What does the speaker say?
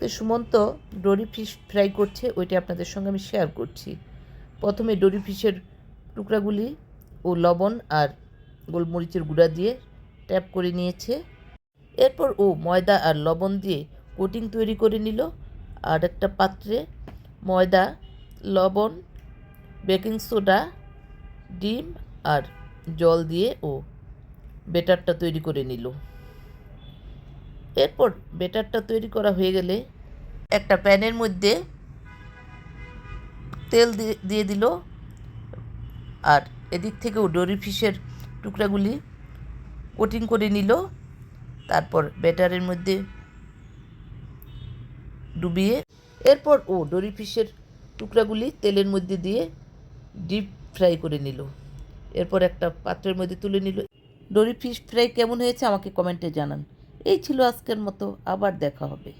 তো সুমন্ত ডোরি fish fry করছে, ওইটা আপনাদের সঙ্গে আমি শেয়ার করছি। প্রথমে ডোরি ফিশের টুকরাগুলি ও লবণ আর গোলমরিচের গুঁড়া দিয়ে ট্যাপ করে নিয়েছে। এরপর ও ময়দা আর লবণ দিয়ে কোটিং তৈরি করে নিল। আর একটা পাত্রে ময়দা, লবণ বেকিং সোডা ডিম আর জল দিয়ে ও বেটারটা তৈরি করে নিল। এরপর বেটারটা তৈরি করা হয়ে গেলে একটা প্যানের মধ্যে তেল দিয়ে দিল। আর এদিক থেকেও ডোরি ফিশের টুকরাগুলি কোটিং করে নিল। তারপর ব্যাটারের মধ্যে ডুবিয়ে এরপর ও ডোরি ফিশের টুকরাগুলি তেলের মধ্যে দিয়ে ডিপ ফ্রাই করে নিল। এরপর একটা পাত্রের মধ্যে তুলে নিল। ডোরি ফিশ ফ্রাই কেমন হয়েছে আমাকে কমেন্টে জানান। এই ছিল আজকের মতো আবার দেখা হবে।